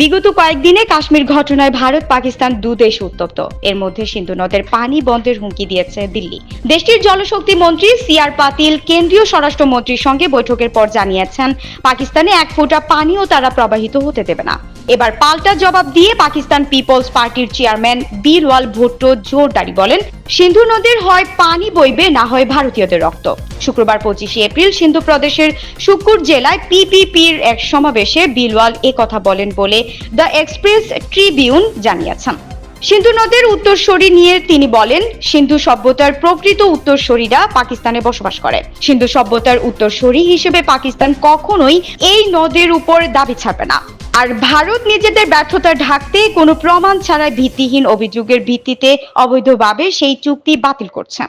বিগত কয়েকদিনে কাশ্মীর ঘটনায় ভারত, পাকিস্তান দু দেশ উত্তপ্ত। এর মধ্যে সিন্ধু নদের পানি বন্ধের হুমকি দিয়েছে দিল্লি। দেশটির জলশক্তি মন্ত্রী সিআর পাতিল কেন্দ্রীয় স্বরাষ্ট্রমন্ত্রীর সঙ্গে বৈঠকের পর জানিয়েছেন, পাকিস্তানে এক ফোঁটা পানিও তারা প্রবাহিত হতে দেবে না। এবার পাল্টা জবাব দিয়ে পাকিস্তান পিপলস পার্টির চেয়ারম্যান বীরওয়াল ভুট্টো জোরদারি বলেন, সিন্ধু নদীর হয় পানি বইবে, না হয় ভারতীয়দের রক্ত। শুক্রবার পঁচিশে এপ্রিল সিন্ধু প্রদেশের শুকুর জেলায় পিপিপির এক সমাবেশে বিলওয়াল কথা বলেন বলে দ্য এক্সপ্রেস ট্রিবিউন জানিয়েছেন। সিন্ধু নদের উত্তরসূরি নিয়ে তিনি বলেন, সিন্ধু সভ্যতার প্রকৃত উত্তরসূরিরা পাকিস্তানে বসবাস করে। সিন্ধু সভ্যতার উত্তরসূরি হিসেবে পাকিস্তান কখনোই এই নদের উপর দাবি ছাড়বে না। আর ভারত নিজেদের ব্যর্থতা ঢাকতে কোনো প্রমাণ ছাড়াই ভিত্তিহীন অভিযোগের ভিত্তিতে অবৈধভাবে সেই চুক্তি বাতিল করছে।